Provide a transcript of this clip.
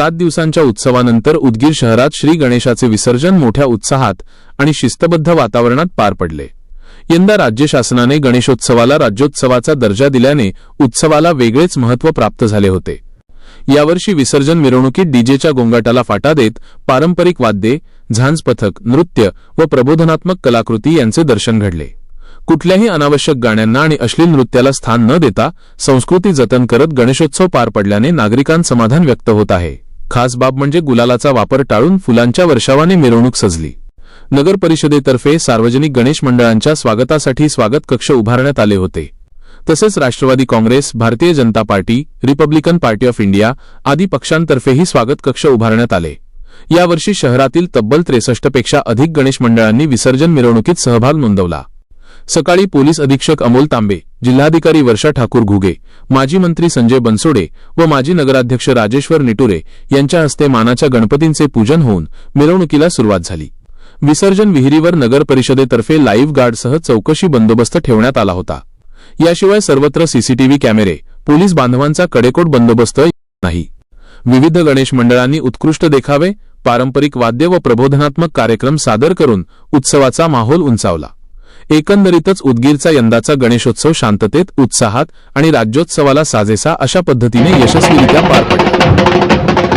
सात दिवसांच्या उत्सवानंतर उदगीर शहरात श्री गणेशाचे विसर्जन मोठ्या उत्साहात आणि शिस्तबद्ध वातावरणात पार पडले. यंदा राज्य शासनाने गणेशोत्सवाला राज्योत्सवाचा दर्जा दिल्याने उत्सवाला वेगळेच महत्त्व प्राप्त झाले होते. यावर्षी विसर्जन मिरवणुकीत डीजेच्या गोंगाटाला फाटा देत पारंपरिक वाद्ये झांज पथक नृत्य व प्रबोधनात्मक कलाकृती यांचे दर्शन घडले. कुठल्याही अनावश्यक गाण्यांना आणि अश्लील नृत्याला स्थान न देता संस्कृती जतन करत गणेशोत्सव पार पडल्याने नागरिकांत समाधान व्यक्त होत आहे. खास बाब म्हणजे गुलालाचा वापर टाळून फुलांच्या वर्षावाने मिरवणूक सजली. नगर परिषदेतर्फे सार्वजनिक गणेश मंडळांच्या स्वागतासाठी स्वागत कक्ष उभारण्यात आले होते. तसेच Rashtravadi Congress Bharatiya Janata Party Republican Party of India आदी पक्षांतर्फेही स्वागत कक्ष उभारण्यात आले. यावर्षी शहरातील तब्बल त्रेसष्टपेक्षा अधिक गणेश मंडळांनी विसर्जन मिरवणुकीत सहभाग नोंदवला. सकाळी पोलीस अधीक्षक अमोल तांबे जिल्हाधिकारी वर्षा ठाकूर घुगे माजी मंत्री संजय बनसोडे व माजी नगराध्यक्ष राजेश्वर निटुरे यांच्या हस्ते मानाच्या गणपतींचे पूजन होऊन मिरवणुकीला सुरुवात झाली. विसर्जन विहिरीवर नगर परिषदेतर्फे लाईव्ह गार्डसह चौकशी बंदोबस्त ठेवण्यात आला होता. याशिवाय सर्वत्र सीसीटीव्ही कॅमेरे पोलीस बांधवांचा कडेकोट बंदोबस्त नाही. विविध गणेश मंडळांनी उत्कृष्ट देखावे पारंपरिक वाद्य व प्रबोधनात्मक कार्यक्रम सादर करून उत्सवाचा माहोल उंचावला. एकंदरीतच उदगीरचा यंदाचा गणेशोत्सव शांततेत उत्साहात आणि राज्योत्सवाला साजेसा अशा पद्धतीने यशस्वीरित्या पार पडला.